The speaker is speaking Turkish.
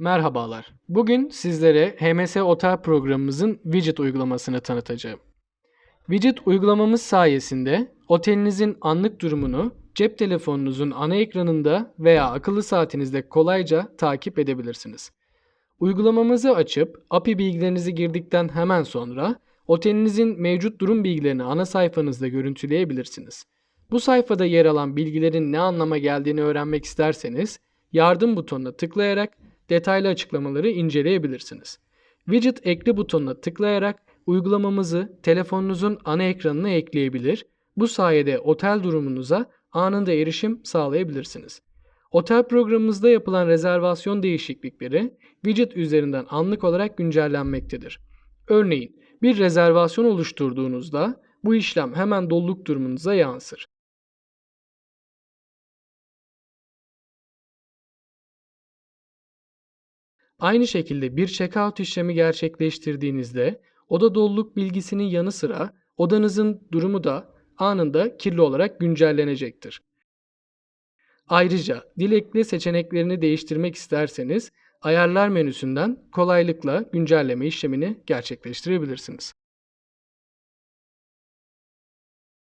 Merhabalar. Bugün sizlere HMS Otel programımızın widget uygulamasını tanıtacağım. Widget uygulamamız sayesinde otelinizin anlık durumunu cep telefonunuzun ana ekranında veya akıllı saatinizde kolayca takip edebilirsiniz. Uygulamamızı açıp API bilgilerinizi girdikten hemen sonra otelinizin mevcut durum bilgilerini ana sayfanızda görüntüleyebilirsiniz. Bu sayfada yer alan bilgilerin ne anlama geldiğini öğrenmek isterseniz yardım butonuna tıklayarak detaylı açıklamaları inceleyebilirsiniz. Widget ekle butonuna tıklayarak uygulamamızı telefonunuzun ana ekranına ekleyebilir. Bu sayede otel durumunuza anında erişim sağlayabilirsiniz. Otel programımızda yapılan rezervasyon değişiklikleri widget üzerinden anlık olarak güncellenmektedir. Örneğin bir rezervasyon oluşturduğunuzda bu işlem hemen doluluk durumunuza yansır. Aynı şekilde bir checkout işlemi gerçekleştirdiğinizde oda doluluk bilgisinin yanı sıra odanızın durumu da anında kirli olarak güncellenecektir. Ayrıca dilekli seçeneklerini değiştirmek isterseniz ayarlar menüsünden kolaylıkla güncelleme işlemini gerçekleştirebilirsiniz.